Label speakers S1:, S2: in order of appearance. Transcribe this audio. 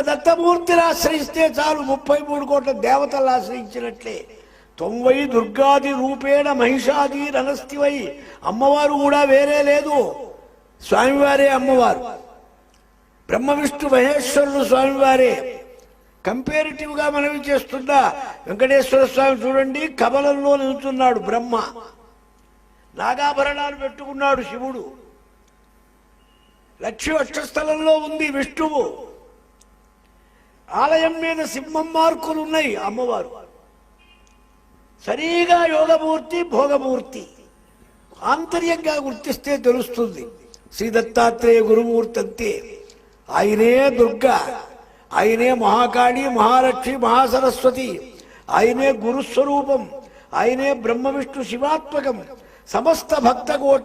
S1: దత్తమూర్తిని ఆశ్రయిస్తే చాలు ముప్పై మూడు కోట్ల దేవతలు ఆశ్రయించినట్లే. తొంభై దుర్గాది రూపేణ మహిషాది రణస్థివై అమ్మవారు కూడా వేరే లేదు. స్వామివారే అమ్మవారు. బ్రహ్మ విష్ణు మహేశ్వరులు స్వామివారే. కంపేరిటివ్గా మనవి చేస్తున్నా వెంకటేశ్వర స్వామి చూడండి కమలంలో నిలుతున్నాడు బ్రహ్మ. నాగాభరణాలు పెట్టుకున్నాడు శివుడు. లక్ష్మి వక్షస్థలంలో ఉంది విష్ణువు. ఆలయం మీద సింహం మార్కులు ఉన్నాయి అమ్మవారు. సరిగా యోగమూర్తి భోగమూర్తి. ఆంతర్యంగా గుర్తిస్తే తెలుస్తుంది. శ్రీ దత్తాత్రేయ గురుమూర్తి అంతే. ఆయనే దుర్గా ఆయనే మహాకాళి మహాలక్ష్మి మహాసరస్వతి. ఆయనే గురుస్వరూపం ఆయనే బ్రహ్మ విష్ణు శివాత్మకం. సమస్త భక్త కోటి